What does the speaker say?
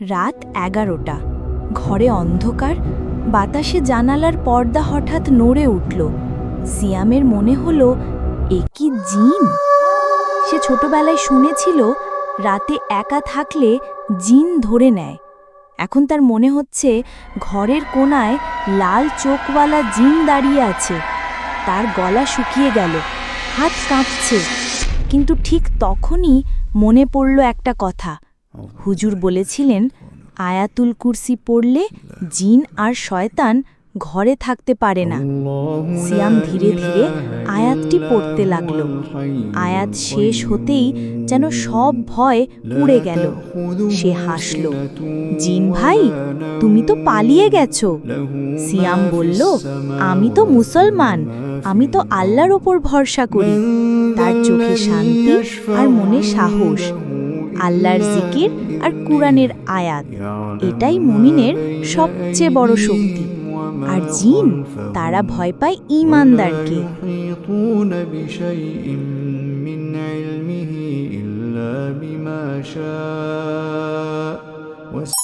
রাত এগারোটা। ঘরে অন্ধকার, বাতাসে জানালার পর্দা হঠাৎ নড়ে উঠল। সিয়ামের মনে হলো, এ কি জিন? সে ছোটবেলায় শুনেছিল, রাতে একা থাকলে জিন ধরে নেয়। এখন তার মনে হচ্ছে, ঘরের কোণায় লাল চোখওয়ালা জিন দাঁড়িয়ে আছে। তার গলা শুকিয়ে গেল, হাত কাঁপছে। কিন্তু ঠিক তখনই মনে পড়ল একটা কথা। হুজুর বলেছিলেন, আয়াতুল কুরসি পড়লে জিন আর শয়তান ঘরে থাকতে পারে না। সিয়াম ধীরে ধীরে আয়াতটি পড়তে লাগল। আয়াত শেষ হতেই যেন সব ভয় উড়ে গেল। সে হাসল, জিন ভাই, তুমি তো পালিয়ে গেছো। সিয়াম বলল, আমি তো মুসলমান, আমি তো আল্লাহর ওপর ভরসা করি। তার চোখে শান্তি আর মনে সাহস। আল্লাহর জিকির আর কুরআনের আয়াত এটাই মুমিনের সবচেয়ে বড় শক্তি আর জিন তারা ভয় পায় ঈমানদারকে يحيطون بشيء من علمه إلا بما شاء وس-